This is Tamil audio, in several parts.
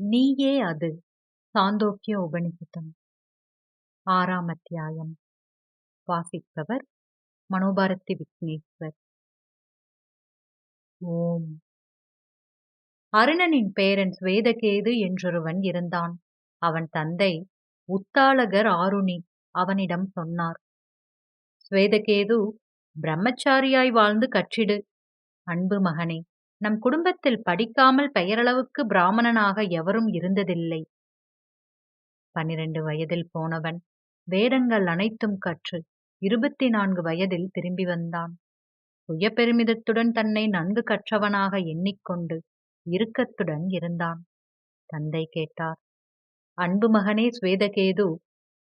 நீயே அது. சாந்தோக்கிய உபனிஷதம் ஆறாம் அத்தியாயம். வாசிப்பவர் மனோபாரதி விக்னேஸ்வர். ஓம். அருணனின் பேரன் ஸ்வேதகேது என்றொருவன் இருந்தான். அவன் தந்தை உத்தாளகர் ஆருணி அவனிடம் சொன்னார். ஸ்வேதகேது பிரம்மச்சாரியாய் வாழ்ந்து கற்றிடு அன்பு மகனே. நம் குடும்பத்தில் படிக்காமல் பெயரளவுக்கு பிராமணனாக எவரும் இருந்ததில்லை. பன்னிரண்டு வயதில் போனவன் வேதங்கள் அனைத்தும் கற்று இருபத்தி நான்கு வயதில் திரும்பி வந்தான். சுய பெருமிதத்துடன் தன்னை நன்கு கற்றவனாக எண்ணிக்கொண்டு இறுக்கத்துடன் இருந்தான். தந்தை கேட்டார் அன்பு மகனே ஸ்வேதகேது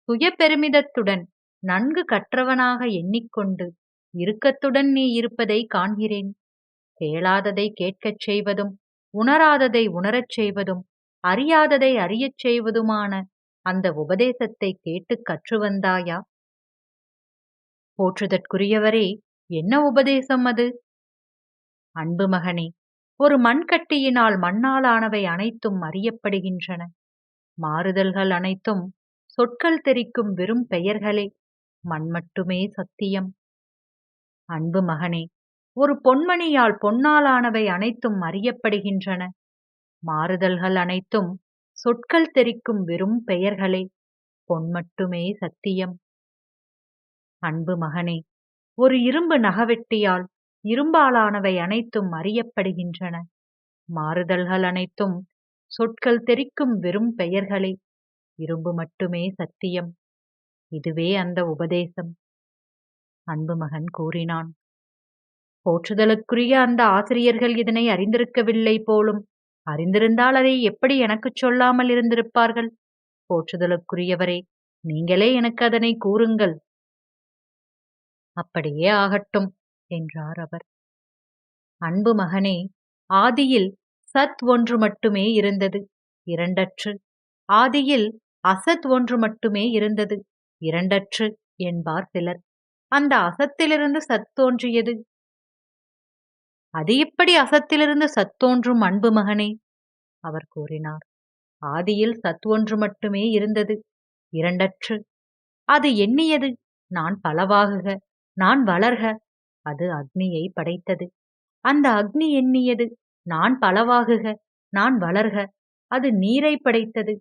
சுய பெருமிதத்துடன் நன்கு கற்றவனாக எண்ணிக்கொண்டு இறுக்கத்துடன் நீ இருப்பதை காண்கிறேன். கேளாததை கேட்கச் செய்வதும் உணராததை உணரச் செய்வதும் அறியாததை அறியச் செய்வதுமான அந்த உபதேசத்தை கேட்டு கற்று வந்தாயா போற்றுதற்குரியவரே என்ன உபதேசம் அது? அன்பு மகனே ஒரு மண்கட்டியினால் மண்ணாலானவை அனைத்தும் அறியப்படுகின்றன. மாறுதல்கள் அனைத்தும் சொற்கள் தெரிக்கும் வெறும் பெயர்களே மண் மட்டுமே சத்தியம். அன்பு மகனே ஒரு பொன்மணியால் பொன்னாலானவை அனைத்தும் அறியப்படுகின்றன. மாறுதல்கள் அனைத்தும் சொற்கள் தெரிக்கும் வெறும் பெயர்களே பொன் மட்டுமே சத்தியம். அன்பு மகனே ஒரு இரும்பு நகவெட்டியால் இரும்பாலானவை அனைத்தும் அறியப்படுகின்றன. மாறுதல்கள் அனைத்தும் சொற்கள் தெரிக்கும் வெறும் பெயர்களே இரும்பு மட்டுமே சத்தியம். இதுவே அந்த உபதேசம். அன்பு மகன் கூறினான். போற்றுதலுக்குரிய அந்த ஆசிரியர்கள் இதனை அறிந்திருக்கவில்லை போலும். அறிந்திருந்தால் அதை எப்படி எனக்குச் சொல்லாமல் இருந்திருப்பார்கள்? போற்றுதலுக்குரியவரே நீங்களே எனக்கு அதனை கூறுங்கள். அப்படியே ஆகட்டும் என்றார் அவர். அன்பு மகனே ஆதியில் சத் ஒன்று மட்டுமே இருந்தது. இரண்டற்று. ஆதியில் அசத் ஒன்று மட்டுமே இருந்தது. இரண்டற்று என்பார் சிலர். அந்த அசத்திலிருந்து சத் தோன்றியது. அது எப்படி அசத்திலிருந்து சத்தோன்றும் அன்பு மகனே? அவர் கூறினார். ஆதியில் சத் ஒன்று மட்டுமே இருந்தது. இரண்டற்று. அது எண்ணியது. நான் பலவாகுக. நான் வளர்க. அது அக்னியை படைத்தது. அந்த அக்னி எண்ணியது. நான் பலவாகுக. நான் வளர்க. அது நீரை படைத்தது.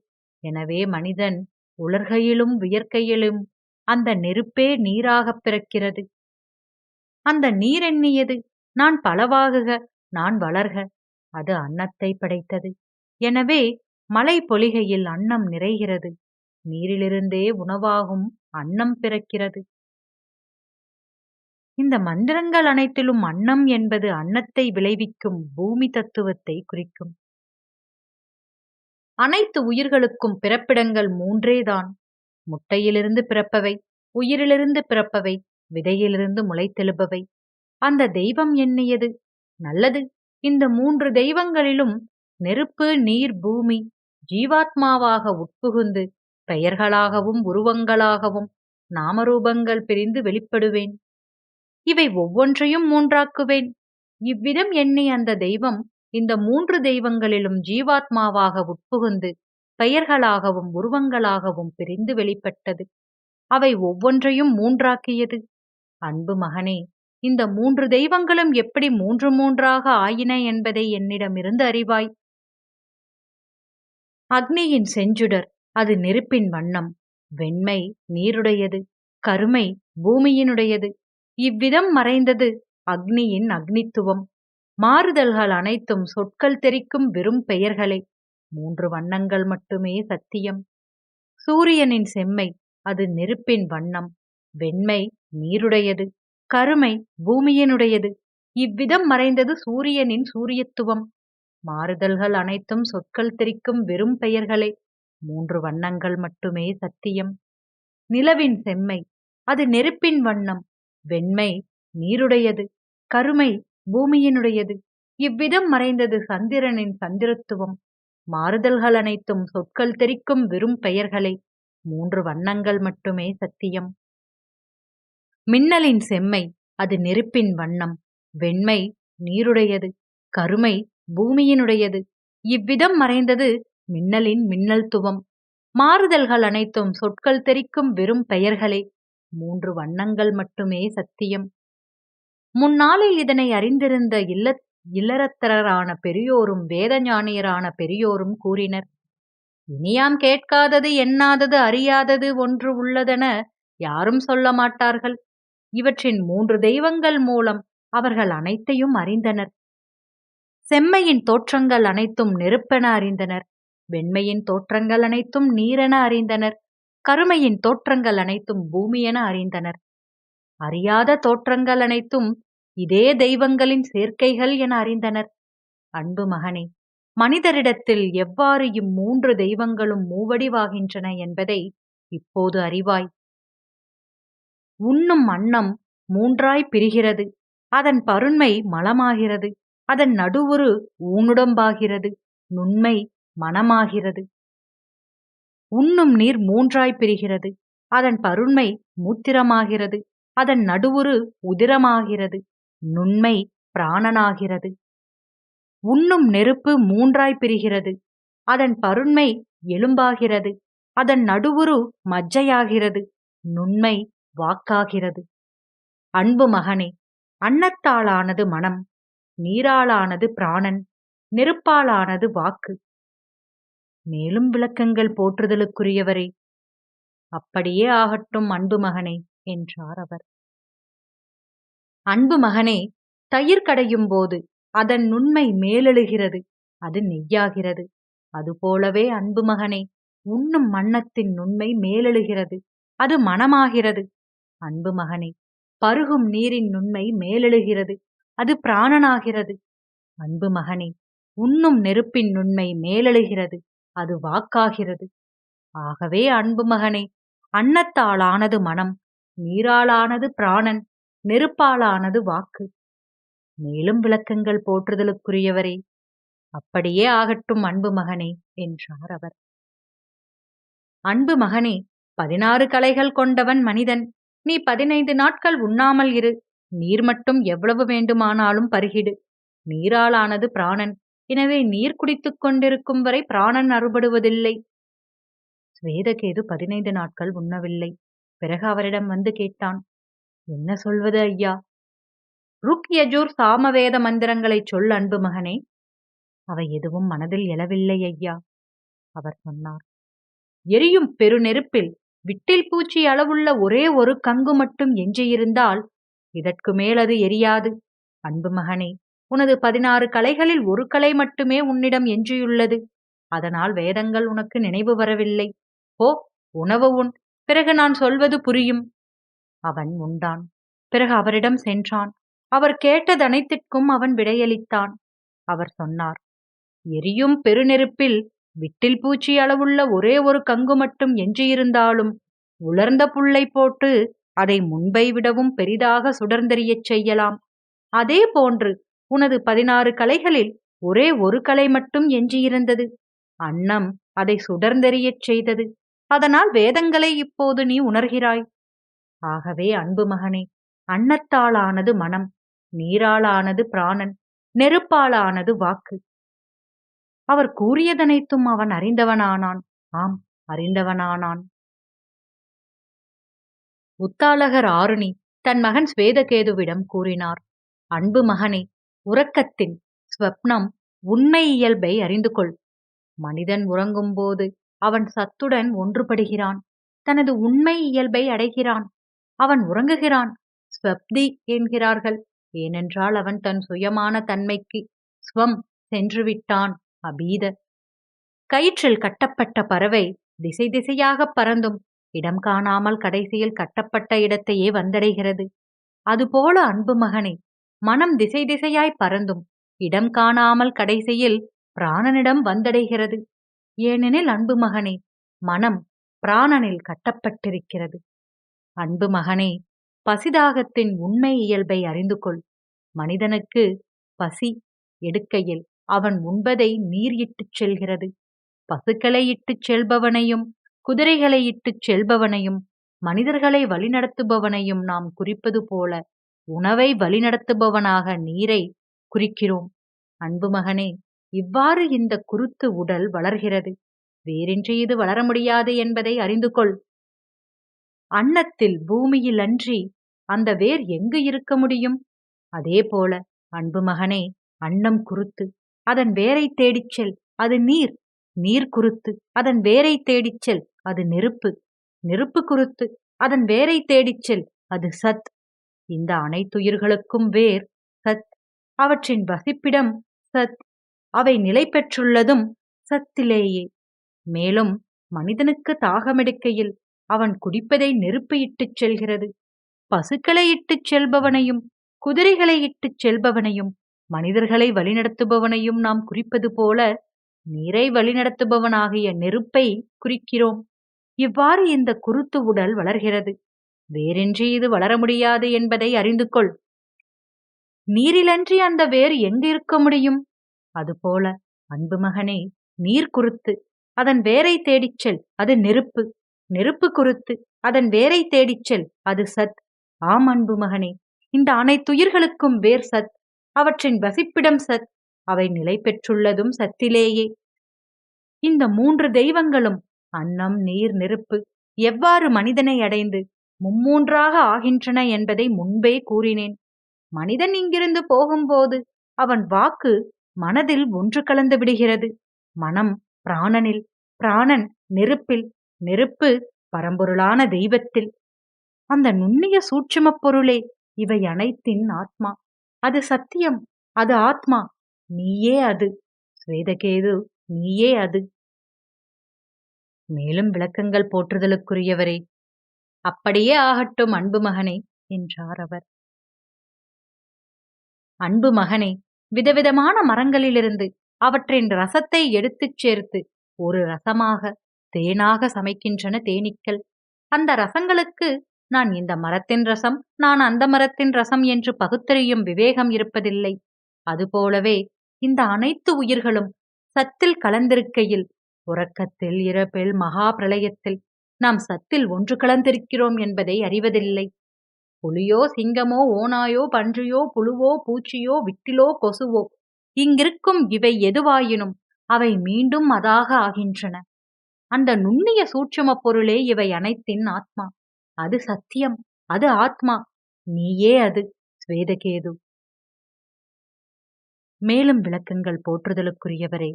எனவே மனிதன் உலர்கையிலும் வியர்க்கையிலும் அந்த நெருப்பே நீராகப் பிறக்கிறது. அந்த நீர் எண்ணியது. நான் பலவாகுக நான் வளர்க அது அன்னத்தை படைத்தது. எனவே மலை பொலிகையில் அன்னம் நிறைகிறது நீரிலிருந்தே உணவாகும் அன்னம் பிறக்கிறது. இந்த மந்திரங்கள் அனைத்திலும் அன்னம் என்பது அன்னத்தை விளைவிக்கும் பூமி தத்துவத்தை குறிக்கும். அனைத்து உயிர்களுக்கும் பிறப்பிடங்கள் மூன்றேதான். முட்டையிலிருந்து பிறப்பவை உயிரிலிருந்து பிறப்பவை விதையிலிருந்து முளைத்தெழுபவை. அந்த தெய்வம் எண்ணியது. நல்லது. இந்த மூன்று தெய்வங்களிலும் நெருப்பு நீர் பூமி ஜீவாத்மாவாக உட்புகுந்து பெயர்களாகவும் உருவங்களாகவும் நாமரூபங்கள் பிரிந்து வெளிப்படுவேன். இவை ஒவ்வொன்றையும் மூன்றாக்குவேன். இவ்விதம் எண்ணி அந்த தெய்வம் இந்த மூன்று தெய்வங்களிலும் ஜீவாத்மாவாக உட்புகுந்து பெயர்களாகவும் உருவங்களாகவும் பிரிந்து வெளிப்பட்டது. அவை ஒவ்வொன்றையும் மூன்றாக்கியது. அன்பு மகனே இந்த மூன்று தெய்வங்களும் எப்படி மூன்று மூன்றாக ஆயின என்பதை என்னிடமிருந்து அறிவாய். அக்னியின் செஞ்சுடர் அது நெருப்பின் வண்ணம். வெண்மை நீருடையது கருமை பூமியினுடையது. இவ்விதம் மறைந்தது அக்னியின் அக்னித்துவம். மாறுதல்கள் அனைத்தும் சொற்கள் தெரிக்கும் வெறும் பெயர்களே. மூன்று வண்ணங்கள் மட்டுமே சத்தியம். சூரியனின் செம்மை அது நெருப்பின் வண்ணம். வெண்மை நீருடையது கருமை பூமியினுடையது. இவ்விதம் மறைந்தது சூரியனின் சூரியத்துவம். மாறுதல்கள் அனைத்தும் சொற்கள் தெரிக்கும் வெறும் பெயர்களே. மூன்று வண்ணங்கள் மட்டுமே சத்தியம். நிலவின் செம்மை அது நெருப்பின் வண்ணம். வெண்மை நீருடையது. கருமை பூமியினுடையது. இவ்விதம் மறைந்தது சந்திரனின் சந்திரத்துவம். மாறுதல்கள் அனைத்தும் சொற்கள் தெரிக்கும் வெறும் பெயர்களே. மூன்று வண்ணங்கள் மட்டுமே சத்தியம். மின்னலின் செம்மை அது நெருப்பின் வண்ணம். வெண்மை நீருடையது கருமை பூமியினுடையது. இவ்விதம் மறைந்தது மின்னலின் மின்னல் துவம். மாறுதல்கள் அனைத்தும் சொற்கள் தெரிக்கும் வெறும் பெயர்களே. மூன்று வண்ணங்கள் மட்டுமே சத்தியம். முன்னாளில் இதனை அறிந்திருந்த இல்ல இல்லறத்தரான பெரியோரும் வேத ஞானியரான பெரியோரும் கூறினர் இனியாம் கேட்காதது எண்ணாதது அறியாதது ஒன்று உள்ளதென யாரும் சொல்ல மாட்டார்கள். இவற்றின் மூன்று தெய்வங்கள் மூலம் அவர்கள் அனைத்தையும் அறிந்தனர். செம்மையின் தோற்றங்கள் அனைத்தும் நெருப்பென அறிந்தனர். வெண்மையின் தோற்றங்கள் அனைத்தும் நீரென அறிந்தனர். கருமையின் தோற்றங்கள் அனைத்தும் பூமியென அறிந்தனர். அறியாத தோற்றங்கள் அனைத்தும் இதே தெய்வங்களின் சேர்க்கைகள் என அறிந்தனர். அன்பு மகனே மனிதரிடத்தில் எவ்வாறு இம்மூன்று தெய்வங்களும் மூவடிவாகின்றன என்பதை இப்போது அறிவாய். உண்ணும் அன்னம் மூன்றாய் பிரிகிறது. அதன் பருண்மை மலமாகிறது. அதன் நடுவுரு ஊனுடம்பாகிறது. நுண்மை மனமாகிறது. உண்ணும் நீர் மூன்றாய் பிரிகிறது. அதன் பருண்மை மூத்திரமாகிறது. அதன் நடுவுரு உதிரமாகிறது. நுண்மை பிராணனாகிறது. உண்ணும் நெருப்பு மூன்றாய் பிரிகிறது. அதன் பருண்மை எலும்பாகிறது. அதன் நடுவுரு மஜ்ஜையாகிறது. நுண்மை வாக்காகிறது. அன்பு மகனே அன்னத்தாலானது மனம் நீராலானது பிராணன் நெருப்பாலானது வாக்கு. மேலும் விளக்கங்கள் போற்றுதலுக்குரியவரே அப்படியே ஆகட்டும் அன்பு மகனே என்றார் அவர். அன்பு மகனே தயிர் கடையும் போது அதன் நுண்மை மேலெழுகிறது அது நெய்யாகிறது. அதுபோலவே அன்பு மகனே உண்ணும் மன்னத்தின் நுண்மை மேலெழுகிறது அது மனமாகிறது. அன்பு மகனே பருகும் நீரின் நுண்மை மேலெழுகிறது அது பிராணனாகிறது. அன்பு மகனே உண்ணும் நெருப்பின் நுண்மை மேலெழுகிறது அது வாக்காகிறது. ஆகவே அன்பு மகனே அன்னத்தாலானது மனம் நீராலானது பிராணன் நெருப்பாலானது வாக்கு. மேலும் விளக்கங்கள் போற்றுதலுக்குரியவரே அப்படியே ஆகட்டும் அன்பு மகனே என்றார் அவர். அன்பு மகனே பதினாறு கலைகள் கொண்டவன் மனிதன் நீ பதினைந்து நாட்கள் உண்ணாமல் இரு. நீர் மட்டும் எவ்வளவு வேண்டுமானாலும் பருகிடு. நீராலானது பிராணன். எனவே நீர் குடித்துக் கொண்டிருக்கும் வரை பிராணன் அறுபடுவதில்லை. ஸ்வேதகேது பதினைந்து நாட்கள் உண்ணவில்லை. பிறகு அவரிடம் வந்து கேட்டான் என்ன சொல்வது ஐயா? ருக் யஜூர் சாமவேத மந்திரங்களைச் சொல் அன்பு மகனே. அவை எதுவும் மனதில் எழவில்லை ஐயா அவர் சொன்னார். எரியும் பெருநெருப்பில் விட்டில் பூச்சி அளவுள்ள ஒரே ஒரு கங்கு மட்டும் எஞ்சியிருந்தால் இதற்கு மேல் அது எரியாது. அன்பு மகனே உனது பதினாறு கலைகளில் ஒரு கலை மட்டுமே உன்னிடம் எஞ்சியுள்ளது. அதனால் வேதங்கள் உனக்கு நினைவு வரவில்லை. ஓ உணவு உன் பிறகு நான் சொல்வது புரியும். அவன் உண்டான். பிறகு அவரிடம் சென்றான். அவர் கேட்டதனைத்திற்கும் அவன் விடையளித்தான். அவர் சொன்னார் எரியும் பெருநெருப்பில் விட்டில் பூச்சி அளவுள்ள ஒரே ஒரு கங்கு மட்டும் எஞ்சியிருந்தாலும் உலர்ந்த புல்லை போட்டு அதை முன்பை விடவும் பெரிதாக சுடர்ந்தெறியச் செய்யலாம். அதே போன்று உனது பதினாறு கலைகளில் ஒரே ஒரு கலை மட்டும் எஞ்சியிருந்தது. அன்னம் அதை சுடர்ந்தெறியச் செய்தது. அதனால் வேதங்களை இப்போது நீ உணர்கிறாய். ஆகவே அன்பு மகனே அன்னத்தாலானது மனம் நீராலானது பிராணன் நெருப்பாலானது வாக்கு. அவர் கூறியதனைத்தும் அவன் அறிந்தவனானான். ஆம் அறிந்தவனானான். உத்தாலகர் ஆருணி தன் மகன் ஸ்வேதகேதுவிடம் கூறினார் அன்பு மகனே உறக்கத்தின் ஸ்வப்னம் உண்மை இயல்பை அறிந்து கொள் மனிதன் உறங்கும்போது அவன் சத்துடன் ஒன்றுபடுகிறான் தனது உண்மை இயல்பை அடைகிறான். அவன் உறங்குகிறான் ஸ்வப்தி என்கிறார்கள். ஏனென்றால் அவன் தன் சுயமான தன்மைக்கு ஸ்வம் சென்றுவிட்டான். அபீத. கயிற்றில் கட்டப்பட்ட பறவை திசை திசையாகப் பறந்தும் இடம் காணாமல் கடைசியில் கட்டப்பட்ட இடத்தையே வந்தடைகிறது. அதுபோல அன்பு மகனே மனம் திசை திசையாய் பறந்தும் இடம் காணாமல் கடைசியில் பிராணனிடம் வந்தடைகிறது. ஏனெனில் அன்பு மகனே மனம் பிராணனில் கட்டப்பட்டிருக்கிறது. அன்பு மகனே பசிதாகத்தின் உண்மை இயல்பை அறிந்து கொள் மனிதனுக்கு பசி எடுக்கையில் அவன் உண்பதை நீர் இட்டுச் செல்கிறது. பசுக்களை இட்டுச் செல்பவனையும் குதிரைகளை இட்டுச் செல்பவனையும் மனிதர்களை வழிநடத்துபவனையும் நாம் குறிப்பது போல உணவை வழிநடத்துபவனாக நீரை குறிக்கிறோம். அன்பு மகனே இவ்வாறு இந்த குருத்து உடல் வளர்கிறது. வேறின்றி இது வளர முடியாது என்பதை அறிந்து கொள். அன்னத்தில் பூமியில் அன்றி அந்த வேர் எங்கு இருக்க முடியும்? அதேபோல அன்பு மகனே அன்னம் குருத்து. அதன் வேரை தேடிச் செல் அது நீர். நீர் குருத்து அதன் வேரை தேடிச் செல் அது நெருப்பு. நெருப்பு குருத்து அதன் வேரை தேடிச் செல் அது சத். இந்த அனைத்துயிர்களுக்கும் வேர் சத். அவற்றின் வசிப்பிடம் சத். அவை நிலை பெற்றுள்ளதும் சத்திலேயே. மேலும் மனிதனுக்கு தாகமெடுக்கையில் அவன் குடிப்பதை நெருப்பு இட்டுச் செல்கிறது. பசுக்களை இட்டுச் செல்பவனையும் குதிரைகளை இட்டுச் செல்பவனையும் மனிதர்களை வழிநடத்துபவனையும் நாம் குறிப்பது போல நீரை வழிநடத்துபவனாகிய நெருப்பை குறிக்கிறோம். இவ்வாறு இந்த குருத்து உடல் வளர்கிறது. வேறின்றி இது வளர முடியாது என்பதை அறிந்து கொள். நீரிலன்றி அந்த வேர் எங்கு இருக்க முடியும்? அதுபோல அன்பு மகனே நீர் குருத்து அதன் வேரை தேடிச் செல் அது நெருப்பு. நெருப்பு குருத்து அதன் வேரை தேடிச் செல் அது சத். ஆம் அன்பு மகனே இந்த அனைத்துயிர்களுக்கும் வேர் சத். அவற்றின் வசிப்பிடம் சத் அவை நிலை பெற்றுள்ளதும் சத்திலேயே. இந்த மூன்று தெய்வங்களும் அன்னம் நீர் நெருப்பு எவ்வாறு மனிதனை அடைந்து மும்மூன்றாக ஆகின்றன என்பதை முன்பே கூறினேன். மனிதன் இங்கிருந்து போகும்போது அவன் வாக்கு மனதில் ஒன்று கலந்து விடுகிறது. மனம் பிராணனில் பிராணன் நெருப்பில் நெருப்பு பரம்பொருளான தெய்வத்தில். அந்த நுண்ணிய சூட்சுமப் பொருளே இவை அனைத்தின் ஆத்மா. அது சத்தியம் அது ஆத்மா. நீயே அது. ஸ்வேதகேது நீயே அது. மேலும் விளக்கங்கள் போற்றுதலுக்குரியவரே அப்படியே ஆகட்டும் அன்பு மகனே என்றார் அவர். அன்பு மகனே விதவிதமான மரங்களிலிருந்து அவற்றின் ரசத்தை எடுத்துச் சேர்த்து ஒரு ரசமாக தேனாக சமைக்கின்றன தேனீக்கள். அந்த ரசங்களுக்கு நான் இந்த மரத்தின் ரசம் நான் அந்த மரத்தின் ரசம் என்று பகுத்தறியும் விவேகம் இருப்பதில்லை. அதுபோலவே இந்த அனைத்து உயிர்களும் சத்தில் கலந்திருக்கையில் உறக்கத்தில் இறப்பில் மகா பிரளயத்தில் நாம் சத்தில் ஒன்று கலந்திருக்கிறோம் என்பதை அறிவதில்லை. புலியோ சிங்கமோ ஓனாயோ பன்றியோ புழுவோ பூச்சியோ விட்டிலோ கொசுவோ இங்கிருக்கும் இவை எதுவாயினும் அவை மீண்டும் அதாக ஆகின்றன. அந்த நுண்ணிய சூட்சும பொருளே இவை அனைத்தின் ஆத்மா. அது சத்தியம் அது ஆத்மா. நீயே அது ஸ்வேதகேது. மேலும் விளக்கங்கள் போற்றுதலுக்குரியவரே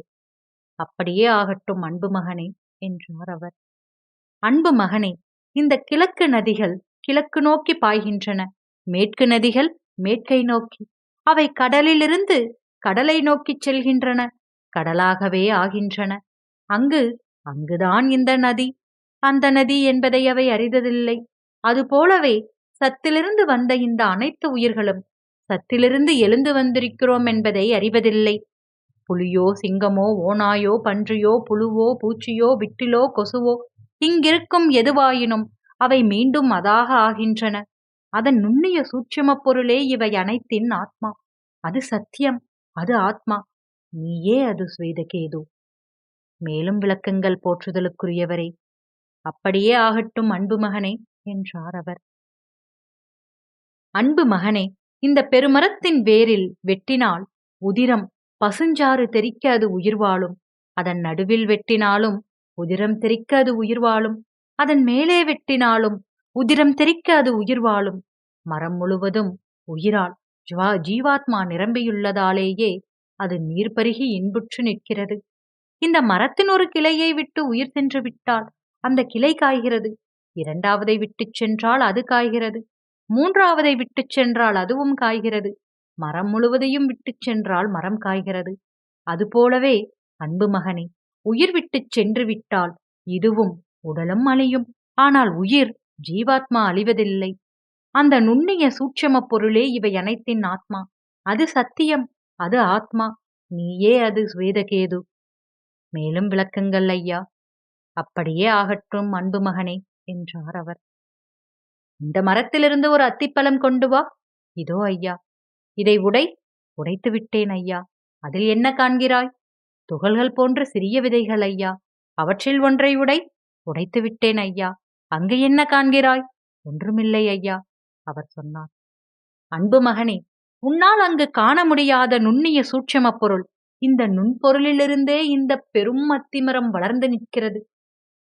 அப்படியே ஆகட்டும் அன்பு மகனே என்றார் அவர். அன்பு மகனே இந்த கிழக்கு நதிகள் கிழக்கு நோக்கி பாய்கின்றன. மேற்கு நதிகள் மேற்கை நோக்கி. அவை கடலிலிருந்து கடலை நோக்கிச் செல்கின்றன கடலாகவே ஆகின்றன. அங்கு அங்குதான் இந்த நதி. அந்த நதி என்பதை அவை அறிந்ததில்லை. அதுபோலவே சத்திலிருந்து வந்த இந்த அனைத்து உயிர்களும் சத்திலிருந்து எழுந்து வந்திருக்கிறோம் என்பதை அறிவதில்லை. புலியோ சிங்கமோ ஓனாயோ பன்றியோ புழுவோ பூச்சியோ விட்டிலோ கொசுவோ இங்கிருக்கும் எதுவாயினும் அவை மீண்டும் அதாக ஆகின்றன. அதன் நுண்ணிய சூட்சுமப் பொருளே இவை அனைத்தின் ஆத்மா. அது சத்தியம் அது ஆத்மா. நீயே அது ஸ்வேதகேது. மேலும் விளக்கங்கள் போற்றுதலுக்குரியவரே அப்படியே ஆகட்டும் அன்பு மகனே. என்றார் அவர். அன்பு மகனே இந்த பெருமரத்தின் வேரில் வெட்டினால் உதிரம் பசுஞ்சாறு தெறிக்க அது உயிர் வாழும் அதன் நடுவில் வெட்டினாலும் உதிரம் தெறிக்க அது உயிர் வாழும் அதன் மேலே வெட்டினாலும் உதிரம் தெறிக்க அது உயிர் வாழும் மரம் முழுவதும் உயிரால் ஜுவா ஜீவாத்மா நிரம்பியுள்ளதாலேயே அது நீர் பருகி இன்புற்று நிற்கிறது. இந்த மரத்தின் ஒரு கிளையை விட்டு உயிர் சென்று விட்டால் அந்த கிளை காய்கிறது. இரண்டாவதை விட்டுச் சென்றால் அது காய்கிறது. மூன்றாவதை விட்டுச் சென்றால் அதுவும் காய்கிறது. மரம் முழுவதையும் விட்டுச் சென்றால் மரம் காய்கிறது. அதுபோலவே அன்பு மகனே உயிர் விட்டுச் சென்று விட்டால் இதுவும் உடலும் அழியும். ஆனால் உயிர் ஜீவாத்மா அழிவதில்லை. அந்த நுண்ணிய சூட்சம பொருளே இவை அனைத்தின் ஆத்மா. அது சத்தியம் அது ஆத்மா. நீயே அது சுவேதகேது. மேலும் விளக்கங்கள் ஐயா. அப்படியே ஆகட்டும் அன்பு மகனே. என்றார் அவர். இந்த மரத்திலிருந்து ஒரு அத்திப்பழம் கொண்டு வா. இதோ ஐயா. இதை உடை. உடைத்து விட்டேன் ஐயா. அதில் என்ன காண்கிறாய்? துகள்கள் போன்ற சிறிய விதைகள் ஐயா. அவற்றில் ஒன்றை உடை. உடைத்து விட்டேன் ஐயா. அங்கு என்ன காண்கிறாய்? ஒன்றுமில்லை ஐயா அவர் சொன்னார். அன்பு மகனே உன்னால் அங்கு காண முடியாத நுண்ணிய சூட்சம பொருள் இந்த நுண்பொருளிலிருந்தே இந்த பெரும் அத்திமரம் வளர்ந்து நிற்கிறது.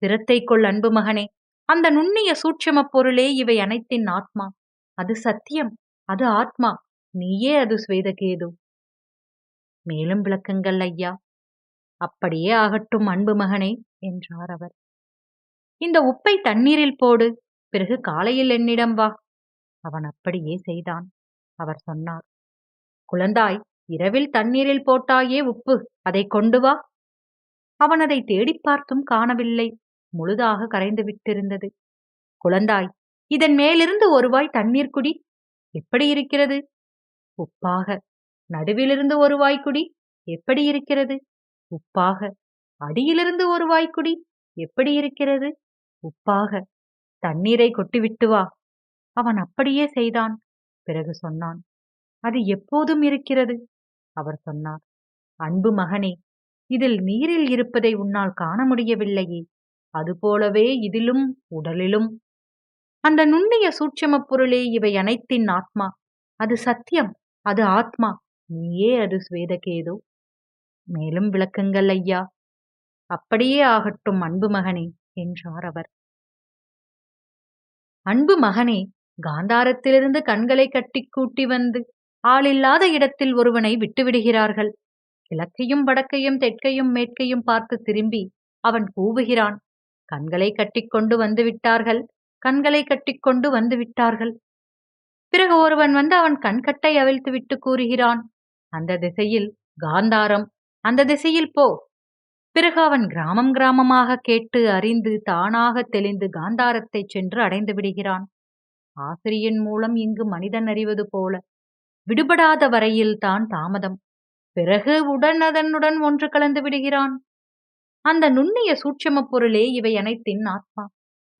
சிரத்தை கொள் அன்பு மகனே அந்த நுண்ணிய சூட்சம பொருளே இவை அனைத்தின் ஆத்மா. அது சத்தியம் அது ஆத்மா. நீயே அது ஸ்வேதகேது. மேலும் விளக்கங்கள் ஐயா. அப்படியே ஆகட்டும் அன்பு மகனே என்றார் அவர். இந்த உப்பை தண்ணீரில் போடு பிறகு காலையில் என்னிடம் வா அவன் அப்படியே செய்தான். அவர் சொன்னார். குழந்தாய் இரவில் தண்ணீரில் போட்டாயே உப்பு அதை கொண்டு வா. அவன் அதை தேடிப் பார்த்தும் காணவில்லை. முழுதாக கரைந்து விட்டிருந்தது. குழந்தாய் இதன் மேலிருந்து ஒருவாய் தண்ணீர் குடி. எப்படி இருக்கிறது? உப்பாக நடுவிலிருந்து ஒரு வாய்க்குடி எப்படி இருக்கிறது? உப்பாக அடியிலிருந்து ஒரு வாய்க்குடி எப்படி இருக்கிறது? உப்பாக தண்ணீரை கொட்டிவிட்டு வா. அவன் அப்படியே செய்தான். பிறகு சொன்னான் அது எப்போதும் இருக்கிறது? அவர் சொன்னார் அன்பு மகனே இதில் நீரில் இருப்பதை உன்னால் காண முடியவில்லையே. அதுபோலவே இதிலும் உடலிலும். அந்த நுண்ணிய சூட்சம பொருளே இவை அனைத்தின் ஆத்மா. அது சத்தியம் அது ஆத்மா. நீயே அது ஸ்வேதகேதோ. மேலும் விளக்குங்கள் ஐயா. அப்படியே ஆகட்டும் அன்பு மகனே என்றார் அவர். அன்பு மகனே காந்தாரத்திலிருந்து கண்களை கட்டிக் கூட்டி வந்து ஆளில்லாத இடத்தில் ஒருவனை விட்டுவிடுகிறார்கள். கிழக்கையும் வடக்கையும் தெற்கையும் மேற்கையும் பார்த்து திரும்பி அவன் கூவுகிறான். கண்களை கட்டிக்கொண்டு வந்து விட்டார்கள். கண்களை கட்டிக்கொண்டு வந்து விட்டார்கள். பிறகு ஒருவன் வந்து அவன் கண்கட்டை அவிழ்த்து விட்டு கூறுகிறான். அந்த திசையில் காந்தாரம். அந்த திசையில் போ. பிறகு அவன் கிராமம் கிராமமாக கேட்டு அறிந்து தானாக தெளிந்து காந்தாரத்தைச் சென்று அடைந்து விடுகிறான். ஆசிரியன் மூலம் இங்கு மனிதன் அறிவது போல. விடுபடாத வரையில் தான் தாமதம். பிறகு உடன் அதனுடன் ஒன்று கலந்து விடுகிறான். அந்த நுண்ணிய சூட்சம பொருளே இவை அனைத்தின் ஆத்மா.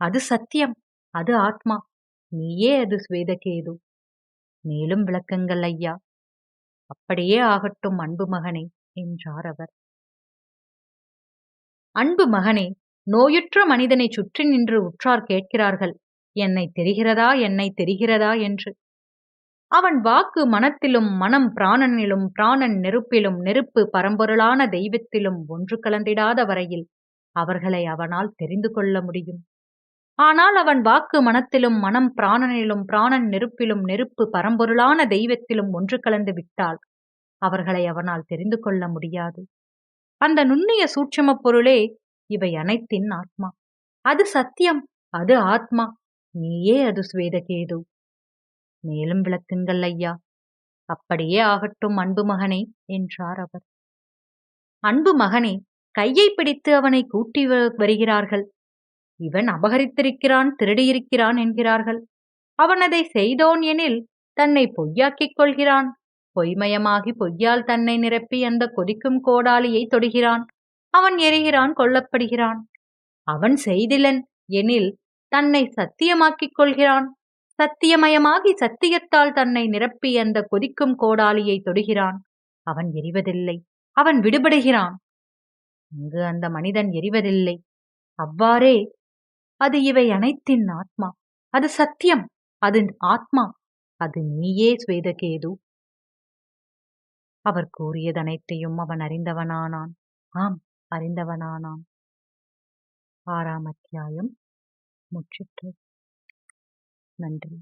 அது சத்தியம் அது ஆத்மா. நீயே அது ஸ்வேதகேது. மேலும் விளக்கங்கள் ஐயா. அப்படியே ஆகட்டும் அன்பு மகனே என்றார் அவர். அன்பு மகனே நோயுற்ற மனிதனை சுற்றி நின்று உற்றார் கேட்கிறார்கள். என்னை தெரிகிறதா என்னை தெரிகிறதா என்று. அவன் வாக்கு மனத்திலும் மனம் பிராணனிலும் பிராணன் நெருப்பிலும் நெருப்பு பரம்பொருளான தெய்வத்திலும் ஒன்று கலந்திடாத வரையில் அவர்களை அவனால் தெரிந்து கொள்ள முடியும். ஆனால் அவன் வாக்கு மனத்திலும் மனம் பிராணனிலும் பிராணன் நெருப்பிலும் நெருப்பு பரம்பொருளான தெய்வத்திலும் ஒன்று கலந்து விட்டால் அவர்களை அவனால் தெரிந்து கொள்ள முடியாது. அந்த நுண்ணிய சூட்சம பொருளே இவை அனைத்தின் ஆத்மா. அது சத்தியம் அது ஆத்மா. நீயே அது ஸ்வேதகேது மேலும் விளக்குங்கள் ஐயா. அப்படியே ஆகட்டும் அன்பு மகனே என்றார் அவர். அன்பு மகனே கையை பிடித்து அவனை கூட்டி வருகிறார்கள். இவன் அபகரித்திருக்கிறான் திருடியிருக்கிறான் என்கிறார்கள். அவன் அதை செய்தோன் எனில் தன்னை பொய்யாக்கிக் கொள்கிறான். பொய்மயமாகி பொய்யால் தன்னை நிரப்பி அந்த கொதிக்கும் கோடாலியை தொடுகிறான். அவன் எரிகிறான் கொல்லப்படுகிறான். அவன் செய்திலன் எனில் தன்னை சத்தியமாக்கிக் கொள்கிறான். சத்தியமயமாகி சத்தியத்தால் தன்னை நிரப்பி அந்த கொதிக்கும் கோடாலியை தொடுகிறான். அவன் எரிவதில்லை. அவன் விடுபடுகிறான். இங்கு அந்த மனிதன் எரிவதில்லை. அவ்வாறே அது இவை அனைத்தின் ஆத்மா. அது சத்தியம். அது ஆத்மா. அது நீயே ஸ்வேதகேது. அவர் கூறியதனைத்தையும் அவன் அறிந்தவனானான். ஆம் அறிந்தவனானான். ஆறாம் அத்தியாயம். முற்றிற்று. நன்றி.